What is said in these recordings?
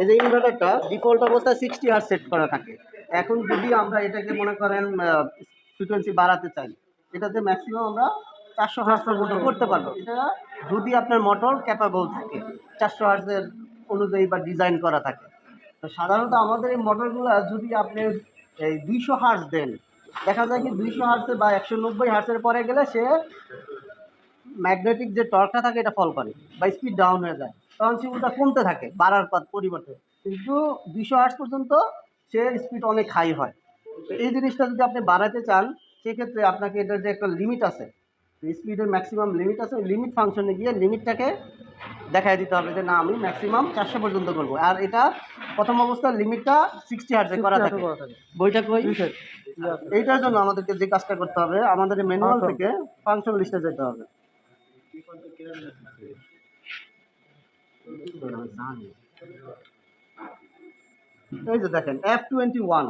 এই যে ইনভার্টারটা ডিফল্ট অবস্থায় সিক্সটি হার্স সেট করা থাকে। এখন যদি আমরা এটাকে মনে করেন ফ্রিকোয়েন্সি বাড়াতে চাই, এটাতে ম্যাক্সিমাম আমরা চারশো হার্স পর্যন্ত করতে পারব। এটা যদি আপনার মোটর ক্যাপাবল থাকে, চারশো হার্সের অনুযায়ী বা ডিজাইন করা থাকে। তো সাধারণত আমাদের এই মোটরগুলো যদি আপনি এই দুইশো হার্স দেন, দেখা যায় কি দুইশো হার্সে বা একশো নব্বই হার্সের পরে গেলে সে ম্যাগনেটিক যে টর্কটা থাকে, এটা ফল করে বা স্পিড ডাউন হয়ে যায়। তখন সে কমতে থাকে বাড়ার পর পরিবর্তে। কিন্তু দুইশো আর্টস পর্যন্ত সে স্পিড অনেক হাই হয়। তো এই জিনিসটা যদি আপনি বাড়াতে চান সেক্ষেত্রে আপনাকে এটার যে একটা লিমিট আছে স্পিডের ম্যাক্সিমাম লিমিট আছে ওই লিমিট ফাংশনে গিয়ে লিমিটটাকে দেখাই দিতে হবে যে না আমি ম্যাক্সিমাম চারশো পর্যন্ত করব। আর এটা প্রথম অবস্থার লিমিটটা সিক্সটি হার্টে করা থাকে। বইটা কই? এইটার জন্য আমাদেরকে যে কাজটা করতে হবে আমাদের ম্যানুয়াল থেকে ফাংশন লিস্টে যেতে হবে। এই যে দেখেন F twenty one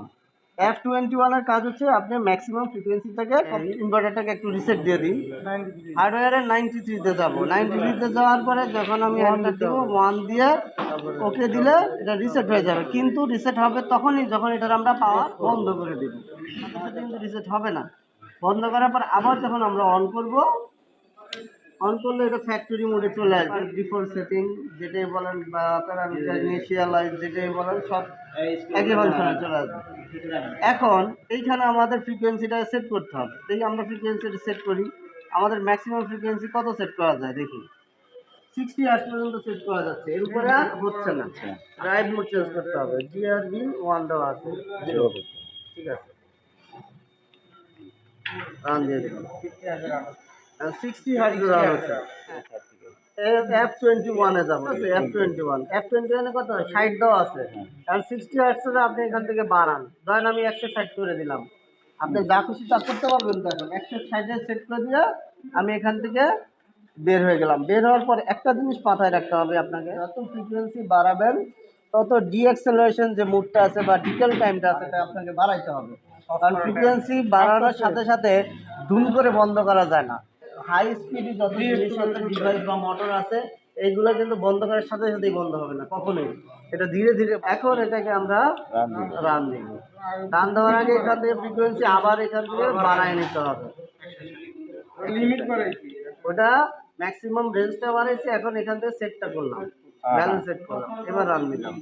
F twenty ওয়ানের কাজ হচ্ছে আপনি ম্যাক্সিমাম ফ্রিকোয়েন্সিটাকে ইনভার্টারটাকে একটু রিসেট দিয়ে দিই হার্ডওয়্যারের নাইনটি থ্রিতে যাব। নাইনটি থ্রিতে যাওয়ার পরে যখন আমি এন্টার দেবো ওয়ান দিয়ে ওকে দিলে এটা রিসেট হয়ে যাবে। কিন্তু রিসেট হবে তখনই যখন এটার আমরা পাওয়ার বন্ধ করে দেবো। কিন্তু রিসেট হবে না। বন্ধ করার পর আবার যখন আমরা অন করব অন করলে এটা ফ্যাক্টরি মোডে চলে আসবে। ডিফল্ট সেটিং যেটাই বলেন বা প্যারামিটার ইনিশিয়ালাইজ যেটাই বলেন সব একই ফাংশনে চলে আসবে। এখন এইখানে আমাদের ফ্রিকোয়েন্সিটা সেট করতে হবে। দেখি আমরা ফ্রিকোয়েন্সিটা সেট করি। আমাদের ম্যাক্সিমাম ফ্রিকোয়েন্সি কত সেট করা যায়? দেখি। সিক্সটি আর্স পর্যন্ত সেট করা যাচ্ছে। এর উপরে আর হচ্ছে না। ড্রাইভ মোড চেঞ্জ করতে হবে। জিআরবি ওয়ান দেওয়া আছে। ঠিক আছে। রান দিয়ে দিলাম। সিক্সটি হার্জ রান হচ্ছে এফ টোয়েন্টি ওয়ানে যাব। F twenty one F twenty ওয়ানে কত? ষাট দেওয়া আছে। আর সিক্সটি হার্টসের আপনি এখান থেকে বাড়ান। ধরেন আমি একশো ষাট করে দিলাম। আপনি যা খুশি তা করতে পারবেন তো এখন। একশো ষাটে সেট করে দিয়ে আমি এখান থেকে বের হয়ে গেলাম। বের হওয়ার পর একটা জিনিস মাথায় রাখতে হবে আপনাকে। যত ফ্রিকোয়েন্সি বাড়াবেন তত ডিএক্সেলারেশন যে মুডটা আছে বা ডিটেল টাইমটা আছে সেটা আপনাকে বাড়াইতে হবে। কারণ ফ্রিকোয়েন্সি বাড়ানোর সাথে সাথে ধুম করে বন্ধ করা যায় না। হাই স্পিডে যত ডিভাইস বা মোটর আছে এইগুলো কিন্তু বন্ধ করার সাথে সাথেই বন্ধ হবে না কখনোই। এটা ধীরে ধীরে এখন এটাকে আমরা রান দিব। রান দেওয়ার আগে এখান থেকে ফ্রিকোয়েন্সি আবার এখান থেকে বাড়ায় নিতে হবে। লিমিট বাড়াইছি ওটা ম্যাক্সিমাম রেঞ্জটা বাড়াইছে এখন এখান থেকে সেটটা করলাম। ব্যালেন্স সেট করলাম। এবার রান দিলাম।